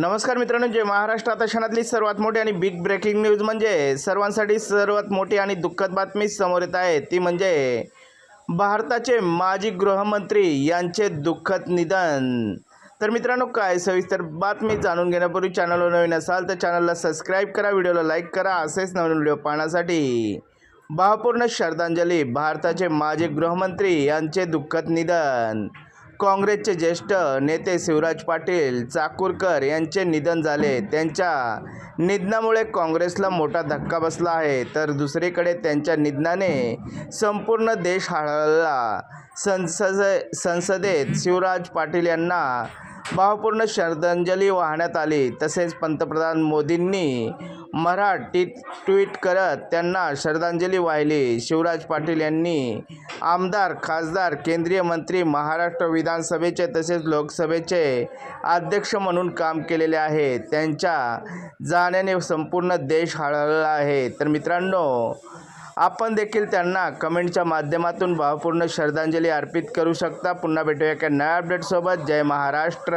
नमस्कार मित्रांनो जे महाराष्ट्र. आता क्षणातली सर्वात मोठी आणि बिग ब्रेकिंग न्यूज म्हणजे सर्वांसाठी सर्वात मोठी आणि दुःखद बातमी समोर येत आहे. ती म्हणजे भारताचे माजी गृहमंत्री यांचे दुःखद निधन. तर मित्रांनो काय सविस्तर बातमी जाणून घेण्यापूर्वी चॅनलवर नवीन असाल तर चॅनलला सबस्क्राईब करा व्हिडिओला लाईक करा. असेच नवीन व्हिडिओ पाहण्यासाठी भावपूर्ण श्रद्धांजली भारताचे माजी गृहमंत्री यांचे दुःखद निधन. काँग्रेसचे ज्येष्ठ नेते शिवराज पाटील चाकूरकर यांचे निधन झाले. त्यांच्या निधनामुळे काँग्रेसला मोठा धक्का बसला आहे. तर दुसरीकडे त्यांच्या निधनाने संपूर्ण देश हळहळला संसद संसदेत शिवराज पाटील यांना भावपूर्ण श्रद्धांजली वाहण्यात आली. तसेच पंतप्रधान मोदींनी मराठीत ट्विट करत त्यांना श्रद्धांजली वाहिली. शिवराज पाटील यांनी आमदार खासदार केंद्रीय मंत्री महाराष्ट्र विधानसभेचे तसेच लोकसभेचे अध्यक्ष म्हणून काम केलेले आहे. त्यांच्या जाण्याने संपूर्ण देश हळहळला आहे. तर मित्रांनो आपण देखील त्यांना कमेंटच्या माध्यमातून भावपूर्ण श्रद्धांजली अर्पित करू शकता. पुन्हा भेटूया एका नव्या अपडेटसोबत जय महाराष्ट्र!